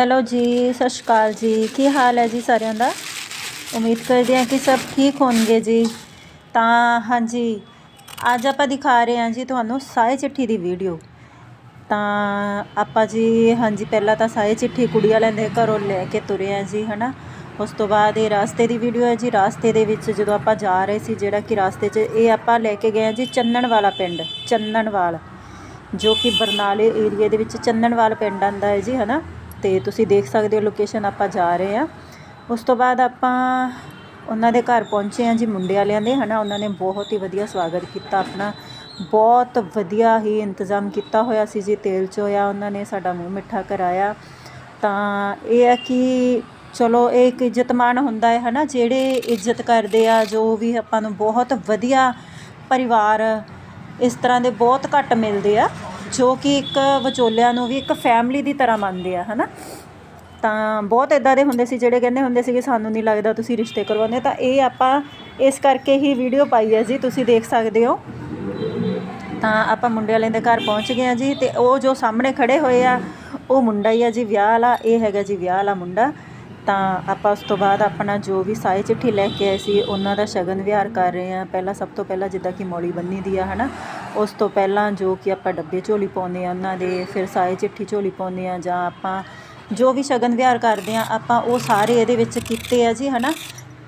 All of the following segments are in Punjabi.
ਹੈਲੋ ਜੀ, ਸਤਿ ਸ਼੍ਰੀ ਅਕਾਲ ਜੀ। ਕੀ ਹਾਲ ਹੈ ਜੀ ਸਾਰਿਆਂ ਦਾ? ਉਮੀਦ ਕਰਦੇ ਹਾਂ ਕਿ ਸਭ ਠੀਕ ਹੋਣਗੇ ਜੀ। ਤਾਂ ਹਾਂਜੀ, ਅੱਜ ਆਪਾਂ ਦਿਖਾ ਰਹੇ ਹਾਂ ਜੀ ਤੁਹਾਨੂੰ ਸਾਏ ਚਿੱਠੀ ਦੀ ਵੀਡੀਓ। ਤਾਂ ਆਪਾਂ ਜੀ, ਹਾਂਜੀ, ਪਹਿਲਾਂ ਤਾਂ ਸਾਏ ਚਿੱਠੀ ਕੁੜੀ ਵਾਲਿਆਂ ਦੇ ਘਰੋਂ ਲੈ ਕੇ ਤੁਰੇ ਹਾਂ ਜੀ, ਹਨਾ। ਉਸ ਤੋਂ ਬਾਅਦ ਇਹ ਰਾਸਤੇ ਦੀ ਵੀਡੀਓ ਹੈ ਜੀ। ਰਾਸਤੇ ਦੇ ਵਿੱਚ ਜਦੋਂ ਆਪਾਂ ਜਾ ਰਹੇ ਸੀ, ਜਿਹੜਾ ਕਿ ਰਾਸਤੇ 'ਚ ਇਹ ਆਪਾਂ ਲੈ ਕੇ ਗਏ ਹਾਂ ਜੀ ਚੰਨਣ ਵਾਲਾ ਪਿੰਡ, ਚੰਨਣਵਾਲ। ਜੋ ਕਿ ਬਰਨਾਲੇ ਏਰੀਆ ਦੇ ਵਿੱਚ ਚੰਨਣਵਾਲ ਪਿੰਡ ਆਂਦਾ ਹੈ ਜੀ, ਹਨਾ। ਤੇ ਤੁਸੀਂ ਦੇਖ ਸਕਦੇ ਹੋ ਲੋਕੇਸ਼ਨ ਆਪਾਂ ਜਾ ਰਹੇ ਆ ਉਸ ਤੋਂ ਬਾਅਦ ਆਪਾਂ ਉਹਨਾਂ ਦੇ ਘਰ ਪਹੁੰਚੇ ਆ ਜੀ ਮੁੰਡੇ ਵਾਲਿਆਂ ਦੇ, ਹਨਾ? ਉਹਨਾਂ ਨੇ ਬਹੁਤ ਹੀ ਵਧੀਆ ਸਵਾਗਤ ਕੀਤਾ, ਆਪਣਾ ਬਹੁਤ ਵਧੀਆ ਹੀ ਇੰਤਜ਼ਾਮ ਕੀਤਾ ਹੋਇਆ ਸੀ ਜੀ, ਤੇਲ ਚੋਇਆ ਉਹਨਾਂ ਨੇ, ਸਾਡਾ ਮੂੰਹ ਮਿੱਠਾ ਕਰਾਇਆ। ਤਾਂ ਇਹ ਹੈ ਕਿ ਚਲੋ, ਇਹ ਇੱਕ ਇੱਜ਼ਤਮਾਨ ਹੁੰਦਾ ਹੈ, ਹਨਾ? ਜਿਹੜੇ ਇੱਜ਼ਤ ਕਰਦੇ ਆ, ਜੋ ਵੀ ਆਪਾਂ ਨੂੰ ਬਹੁਤ ਵਧੀਆ ਪਰਿਵਾਰ ਇਸ ਤਰ੍ਹਾਂ ਦੇ ਬਹੁਤ ਘੱਟ ਮਿਲਦੇ ਆ। ਜੋ ਕਿ ਇੱਕ ਵਿਚੋਲਿਆਂ ਨੂੰ ਵੀ ਇੱਕ ਫੈਮਿਲੀ ਦੀ ਤਰ੍ਹਾਂ ਮੰਨਦੇ ਆ, ਹਨਾ? ਤਾਂ ਬਹੁਤ ਇਦਾਂ ਦੇ ਹੁੰਦੇ ਸੀ ਜਿਹੜੇ ਕਹਿੰਦੇ ਹੁੰਦੇ ਸੀ ਕਿ ਸਾਨੂੰ ਨਹੀਂ ਲੱਗਦਾ ਤੁਸੀਂ ਰਿਸ਼ਤੇ ਕਰਵਾਉਂਦੇ, ਤਾਂ ਇਹ ਆਪਾਂ ਇਸ ਕਰਕੇ ਹੀ ਵੀਡੀਓ ਪਾਈ ਹੈ ਜੀ, ਤੁਸੀਂ ਦੇਖ ਸਕਦੇ ਹੋ। ਤਾਂ ਆਪਾਂ ਮੁੰਡੇ ਵਾਲਿਆਂ ਦੇ ਘਰ ਪਹੁੰਚ ਗਏ ਆ ਜੀ, ਤੇ ਉਹ ਜੋ ਸਾਹਮਣੇ ਖੜੇ ਹੋਏ ਆ, ਉਹ ਮੁੰਡਾ ਹੀ ਆ ਜੀ, ਵਿਆਹ ਵਾਲਾ, ਇਹ ਹੈਗਾ ਜੀ ਵਿਆਹ ਵਾਲਾ ਮੁੰਡਾ। ਤਾਂ ਆਪਾਂ ਉਸ ਤੋਂ ਬਾਅਦ ਆਪਣਾ ਜੋ ਵੀ ਸਾਈ ਚਿੱਠੀ ਲੈ ਕੇ ਆਏ ਸੀ, ਉਹਨਾਂ ਦਾ ਸ਼ਗਨ ਵਿਹਾਰ ਕਰ ਰਹੇ ਆ ਪਹਿਲਾਂ ਸਭ ਤੋਂ ਪਹਿਲਾਂ ਜਿੱਦਾਂ ਕਿ ਮੌਲੀ ਬੰਨੀ ਦੀ ਆ, ਹਨਾ? ਉਸ ਤੋਂ ਪਹਿਲਾਂ ਜੋ ਕਿ ਆਪਾਂ ਡੱਬੇ ਝੋਲੀ ਪਾਉਂਦੇ ਆ ਉਹਨਾਂ ਦੇ ਫਿਰ ਸਾਈ ਚਿੱਠੀ ਝੋਲੀ ਪਾਉਂਦੇ ਆ ਜਾਂ ਆਪਾਂ ਜੋ ਵੀ ਸ਼ਗਨ ਵਿਹਾਰ ਕਰਦੇ ਆ ਆਪਾਂ ਉਹ ਸਾਰੇ ਇਹਦੇ ਵਿੱਚ ਕੀਤੇ ਆ ਜੀ, ਹਨਾ?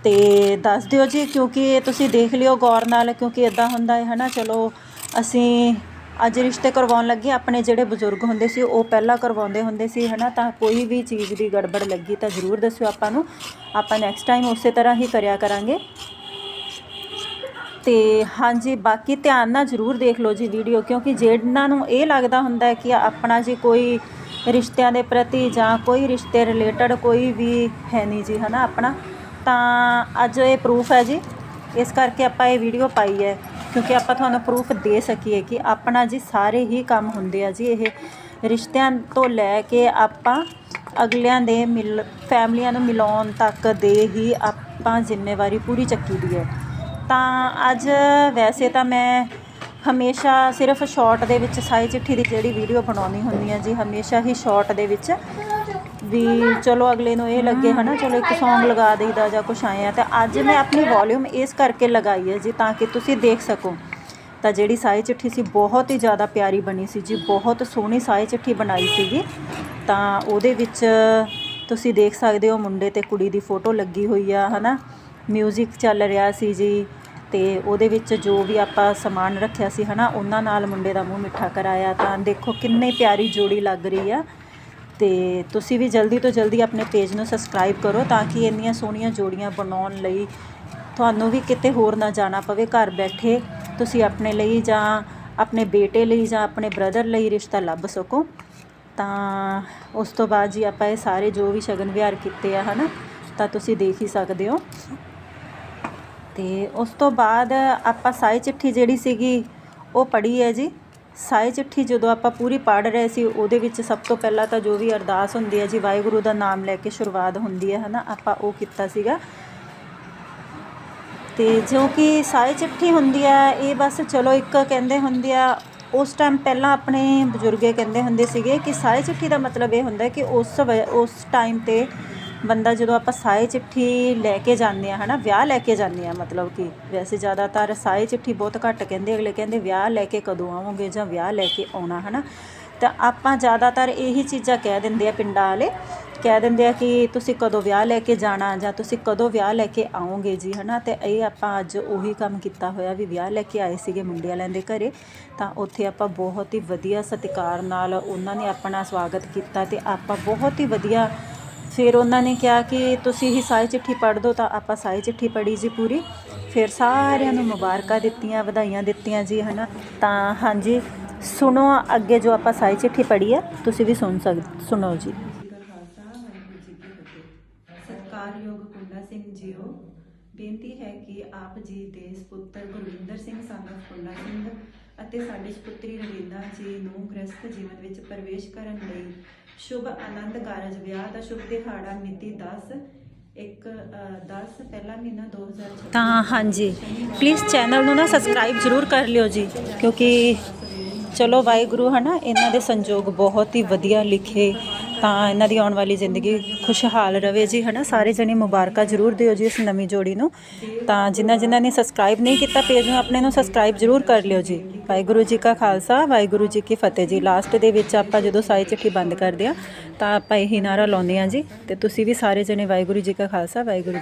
ਤੇ ਦੱਸ ਦਿਓ ਜੀ, ਕਿਉਂਕਿ ਇਹ ਤੁਸੀਂ ਦੇਖ ਲਿਓ ਗੌਰ ਨਾਲ, ਕਿਉਂਕਿ ਇਦਾਂ ਹੁੰਦਾ ਹੈ, ਹਨਾ? ਚਲੋ, ਅਸੀਂ ਅੱਜ ਰਿਸ਼ਤੇ ਕਰਵਾਉਣ ਲੱਗੇ, ਆਪਣੇ ਜਿਹੜੇ ਬਜ਼ੁਰਗ ਹੁੰਦੇ ਸੀ, ਉਹ ਪਹਿਲਾਂ ਕਰਵਾਉਂਦੇ ਹੁੰਦੇ ਸੀ, ਹਨਾ? ਤਾਂ ਕੋਈ ਵੀ ਚੀਜ਼ ਦੀ ਗੜਬੜ ਲੱਗੀ ਤਾਂ ਜ਼ਰੂਰ ਦੱਸਿਓ ਆਪਾਂ ਨੂੰ। ਆਪਾਂ ਨੈਕਸਟ ਟਾਈਮ ਉਸੇ ਤਰ੍ਹਾਂ ਹੀ ਕਰਿਆ ਕਰਾਂਗੇ। ਤੇ ਹਾਂਜੀ, ਬਾਕੀ ਧਿਆਨ ਨਾਲ ਜ਼ਰੂਰ ਦੇਖ ਲਓ ਜੀ ਵੀਡੀਓ ਕਿਉਂਕਿ ਜਿਹਨਾਂ ਨੂੰ ਇਹ ਲੱਗਦਾ ਹੁੰਦਾ ਕਿ ਆਪਣਾ ਜੀ ਕੋਈ ਰਿਸ਼ਤਿਆਂ ਦੇ ਪ੍ਰਤੀ ਜਾਂ ਕੋਈ ਰਿਸ਼ਤੇ ਰਿਲੇਟਡ ਕੋਈ ਵੀ ਹੈ ਨਹੀਂ ਜੀ, ਹਨਾ ਆਪਣਾ, ਤਾਂ ਅੱਜ ਇਹ ਪ੍ਰੂਫ ਹੈ ਜੀ। ਇਸ ਕਰਕੇ ਆਪਾਂ ਇਹ ਵੀਡੀਓ ਪਾਈ ਹੈ, ਕਿਉਂਕਿ ਆਪਾਂ ਤੁਹਾਨੂੰ ਪ੍ਰੂਫ ਦੇ ਸਕੀਏ ਕਿ ਆਪਣਾ ਜੀ ਸਾਰੇ ਹੀ ਕੰਮ ਹੁੰਦੇ ਆ ਜੀ ਇਹ ਰਿਸ਼ਤਿਆਂ ਤੋਂ ਲੈ ਕੇ ਆਪਾਂ ਅਗਲਿਆਂ ਦੇ ਮਿਲ, ਫੈਮਲੀਆਂ ਨੂੰ ਮਿਲਾਉਣ ਤੱਕ ਦੇ ਹੀ ਆਪਾਂ ਜ਼ਿੰਮੇਵਾਰੀ ਪੂਰੀ ਚੱਕੀ ਦੀ ਹੈ। ਤਾਂ ਅੱਜ ਵੈਸੇ ਤਾਂ ਮੈਂ ਹਮੇਸ਼ਾ ਸਿਰਫ ਸ਼ਾਰਟ ਦੇ ਵਿੱਚ ਸਾਈ ਚਿੱਠੀ ਦੀ ਜਿਹੜੀ ਵੀਡੀਓ ਬਣਾਉਣੀ ਹੁੰਦੀ ਹੈ ਜੀ, ਹਮੇਸ਼ਾ ਹੀ ਸ਼ਾਰਟ ਦੇ ਵਿੱਚ। ਵੀ ਚਲੋ ਅਗਲੇ ਨੂੰ ਇਹ ਲੱਗੇ ਹਨਾ, ਚਲੋ ਇੱਕ Song ਲਗਾ ਦੇਈਦਾ ਜਾਂ ਕੁਛ ਆਏ ਆ, ਤਾਂ ਅੱਜ ਮੈਂ ਆਪਣੀ ਵੋਲਿਊਮ ਇਸ ਕਰਕੇ ਲਗਾਈ ਹੈ ਜੀ, ਤਾਂ ਕਿ ਤੁਸੀਂ ਦੇਖ ਸਕੋ। ਤਾਂ ਜਿਹੜੀ ਸਾਈ ਚਿੱਠੀ ਸੀ, ਬਹੁਤ ਹੀ ਜ਼ਿਆਦਾ ਪਿਆਰੀ ਬਣੀ ਸੀ ਜੀ, ਬਹੁਤ ਸੋਹਣੀ ਸਾਈ ਚਿੱਠੀ ਬਣਾਈ ਸੀਗੀ ਤਾਂ ਉਹਦੇ ਵਿੱਚ ਤੁਸੀਂ ਦੇਖ ਸਕਦੇ ਹੋ ਮੁੰਡੇ ਤੇ ਕੁੜੀ ਦੀ ਫੋਟੋ ਲੱਗੀ ਹੋਈ ਆ, ਹਨਾ। ਮਿਊਜ਼ਿਕ ਚੱਲ ਰਿਹਾ ਸੀ ਜੀ ਤੇ ਉਹਦੇ ਵਿੱਚ ਜੋ ਵੀ ਆਪਾਂ ਸਮਾਨ ਰੱਖਿਆ ਸੀ ਹਨਾ, ਉਹਨਾਂ ਨਾਲ ਮੁੰਡੇ ਦਾ ਮੂੰਹ ਮਿੱਠਾ ਕਰਾਇਆ ਤਾਂ ਦੇਖੋ ਕਿੰਨੀ ਪਿਆਰੀ ਜੋੜੀ ਲੱਗ ਰਹੀ ਆ। ਤੇ ਤੁਸੀਂ ਵੀ ਜਲਦੀ ਤੋਂ ਜਲਦੀ ਆਪਣੇ ਪੇਜ ਨੂੰ ਸਬਸਕ੍ਰਾਈਬ ਕਰੋ ਤਾਂ ਕਿ ਇੰਨੀਆਂ ਸੋਹਣੀਆਂ ਜੋੜੀਆਂ ਬਣਾਉਣ ਲਈ ਤੁਹਾਨੂੰ ਵੀ ਕਿਤੇ ਹੋਰ ਨਾ ਜਾਣਾ ਪਵੇ ਘਰ ਬੈਠੇ। ਤੁਸੀਂ ਆਪਣੇ ਲਈ ਜਾਂ ਆਪਣੇ ਬੇਟੇ ਲਈ ਜਾਂ ਆਪਣੇ ਬ੍ਰਦਰ ਲਈ ਰਿਸ਼ਤਾ ਲੱਭ ਸਕੋ। ਤਾਂ ਉਸ ਤੋਂ ਬਾਅਦ ਜੀ ਆਪਾਂ ਇਹ ਸਾਰੇ ਜੋ ਵੀ ਸ਼ਗਨ ਵਿਹਾਰ ਕੀਤੇ ਆ ਹਨਾ, ਤਾਂ ਤੁਸੀਂ ਦੇਖ ਹੀ ਸਕਦੇ ਹੋ। ਤੇ ਉਸ ਤੋਂ ਬਾਅਦ ਆਪਾਂ ਸਾਈ ਚਿੱਠੀ ਜਿਹੜੀ ਸੀਗੀ, ਉਹ ਪੜ੍ਹੀ ਹੈ ਜੀ। ਸਾਈ ਚਿੱਠੀ ਜਦੋਂ ਆਪਾਂ ਪੂਰੀ ਪੜ੍ਹ ਰਹੇ ਸੀ, ਉਹਦੇ ਵਿੱਚ ਸਭ ਤੋਂ ਪਹਿਲਾਂ ਤਾਂ ਜੋ ਵੀ ਅਰਦਾਸ ਹੁੰਦੀ ਹੈ ਜੀ, ਵਾਹਿਗੁਰੂ ਦਾ ਨਾਮ ਲੈ ਕੇ ਸ਼ੁਰੂਆਤ ਹੁੰਦੀ ਹੈ, ਹਨਾ? ਆਪਾਂ ਉਹ ਕੀਤਾ ਸੀਗਾ। ਤੇ ਜੋ ਕਿ ਸਾਈ ਚਿੱਠੀ ਹੁੰਦੀ ਹੈ, ਇਹ ਬਸ ਚਲੋ ਇੱਕ ਕਹਿੰਦੇ ਹੁੰਦੇ ਆ, ਉਸ ਟਾਈਮ ਪਹਿਲਾਂ ਆਪਣੇ ਬਜ਼ੁਰਗੇ ਕਹਿੰਦੇ ਹੁੰਦੇ ਸੀਗੇ ਕਿ ਸਾਈ ਚਿੱਠੀ ਦਾ ਮਤਲਬ ਇਹ ਹੁੰਦਾ ਕਿ ਉਸ ਵ- ਉਸ ਟਾਈਮ ਤੇ ਬੰਦਾ ਜਦੋਂ ਆਪਾਂ ਸਾਈ ਚਿੱਠੀ ਲੈ ਕੇ ਜਾਂਦੇ ਆ ਹਨਾ, ਵਿਆਹ ਲੈ ਕੇ ਜਾਂਦੇ ਆ ਮਤਲਬ ਕਿ ਵੈਸੇ ਜ਼ਿਆਦਾਤਰ ਸਾਈ ਚਿੱਠੀ ਬਹੁਤ ਘੱਟ ਕਹਿੰਦੇ, ਅਗਲੇ ਕਹਿੰਦੇ ਵਿਆਹ ਲੈ ਕੇ ਕਦੋਂ ਆਵੋਗੇ ਜਾਂ ਵਿਆਹ ਲੈ ਕੇ ਆਉਣਾ, ਹਨਾ। ਤਾਂ ਆਪਾਂ ਜ਼ਿਆਦਾਤਰ ਇਹੀ ਚੀਜ਼ਾਂ ਕਹਿ ਦਿੰਦੇ ਆ ਪਿੰਡਾਂ ਵਾਲੇ। ਕਹਿ ਦਿੰਦੇ ਆ ਕਿ ਤੁਸੀਂ ਕਦੋਂ ਵਿਆਹ ਲੈ ਕੇ ਜਾਣਾ ਜਾਂ ਤੁਸੀਂ ਕਦੋਂ ਵਿਆਹ ਲੈ ਕੇ ਆਓਗੇ ਜੀ, ਹਨਾ। ਤੇ ਇਹ ਆਪਾਂ ਅੱਜ ਉਹੀ ਕੰਮ ਕੀਤਾ ਹੋਇਆ ਵੀ ਵਿਆਹ ਲੈ ਕੇ ਆਏ ਸੀਗੇ ਮੁੰਡੇ ਵਾਲਿਆਂ ਦੇ ਘਰੇ। ਤਾਂ ਉੱਥੇ ਆਪਾਂ ਬਹੁਤ ਹੀ ਵਧੀਆ ਸਤਿਕਾਰ ਨਾਲ ਉਹਨਾਂ ਨੇ ਆਪਣਾ ਸਵਾਗਤ ਕੀਤਾ ਤੇ ਆਪਾਂ ਬਹੁਤ ਹੀ ਵਧੀਆ ਫਿਰ ਉਹਨਾਂ ਨੇ ਕਿਹਾ ਕਿ ਤੁਸੀਂ ਹੀ ਸਾਈ ਚਿੱਠੀ ਪੜ੍ਹ ਦਿਓ ਤਾਂ ਆਪਾਂ ਸਾਈ ਚਿੱਠੀ ਪੜ੍ਹੀ ਜੀ ਪੂਰੀ। ਫਿਰ ਸਾਰਿਆਂ ਨੂੰ ਮੁਬਾਰਕਾਂ ਦਿੱਤੀਆਂ, ਵਧਾਈਆਂ ਦਿੱਤੀਆਂ ਜੀ, ਹਨਾ? ਤਾਂ ਹਾਂਜੀ, ਸੁਣੋ ਅੱਗੇ ਜੋ ਆਪਾਂ ਸਾਈ ਚਿੱਠੀ ਪੜ੍ਹੀ ਹੈ ਤੁਸੀਂ ਵੀ ਸੁਣ ਸਕਦੇ ਸੁਣੋ ਜੀ। ਜੀ ਖਾਲਸਾ ਵਾਹਿਗੁਰੂ ਜੀ ਕੀ ਕੁੰਡਾ ਸਿੰਘ ਜੀਓ, ਬੇਨਤੀ ਹੈ ਕਿ ਆਪ ਜੀ ਦੇ ਸੁਪੁੱਤਰ ਗੁਰਵਿੰਦਰ ਸਿੰਘ ਸਾਨਾ ਕੁੰਡਾ ਸਿੰਘ ਅਤੇ ਸਾਡੀ ਸੁਪੁੱਤਰੀ ਰਵੀਨਾ ਜੀ ਨੂੰ ਗ੍ਰਸਥ ਜੀਵਨ ਵਿੱਚ ਪ੍ਰਵੇਸ਼ ਕਰਨ ਲਈ ਸ਼ੁਭ ਆਨੰਦ ਕਾਰਜ ਵਿਆਹ ਦਾ ਸ਼ੁਭ ਦਿਹਾੜਾ ਮਿਤੀ 10 ਇੱਕ 10 ਪਹਿਲਾ ਮਹੀਨਾ 2026 ਤਾਂ ਹਾਂਜੀ ਪਲੀਜ਼ ਚੈਨਲ ਨੂੰ ਨਾ ਸਬਸਕ੍ਰਾਈਬ ਜ਼ਰੂਰ ਕਰ ਲਿਓ ਜੀ, ਕਿਉਂਕਿ ਚਲੋ ਵਾਹਿਗੁਰੂ ਹਨਾ, ਇਹਨਾਂ ਦੇ ਸੰਜੋਗ ਬਹੁਤ ਹੀ ਵਧੀਆ ਲਿਖੇ ਤਾਂ ਇਹਨਾਂ ਦੀ ਆਉਣ ਵਾਲੀ ਜ਼ਿੰਦਗੀ ਖੁਸ਼ਹਾਲ ਰਵੇ ਜੀ, ਹਨਾ? ਸਾਰੇ ਜਣੇ ਮੁਬਾਰਕਾਂ ਜ਼ਰੂਰ ਦਿਓ ਜੀ ਇਸ ਨਵੀਂ ਜੋੜੀ ਨੂੰ। ਤਾਂ ਜਿਨ੍ਹਾਂ ਜਿਨ੍ਹਾਂ ਨੇ ਸਬਸਕ੍ਰਾਈਬ ਨਹੀਂ ਕੀਤਾ, ਪੇਜ ਨੂੰ ਆਪਣੇ ਨੂੰ ਸਬਸਕ੍ਰਾਈਬ ਜ਼ਰੂਰ ਕਰ ਲਿਓ ਜੀ। ਵਾਹਿਗੁਰੂ ਜੀ ਕਾ ਖਾਲਸਾ, ਵਾਹਿਗੁਰੂ ਜੀ ਕੀ ਫਤਿਹ ਜੀ। ਲਾਸਟ ਦੇ ਵਿੱਚ ਆਪਾਂ ਜਦੋਂ ਸਾਈ ਚਿੱਠੀ ਬੰਦ ਕਰਦੇ ਆ ਤਾਂ ਆਪਾਂ ਇਹੀ ਨਾਰਾ ਲਾਉਂਦੇ ਆ ਜੀ। ਤੇ ਤੁਸੀਂ ਵੀ ਸਾਰੇ ਜਣੇ ਵਾਹਿਗੁਰੂ ਜੀ ਕਾ ਖਾਲਸਾ, ਵਾਹਿਗੁਰੂ ਜੀ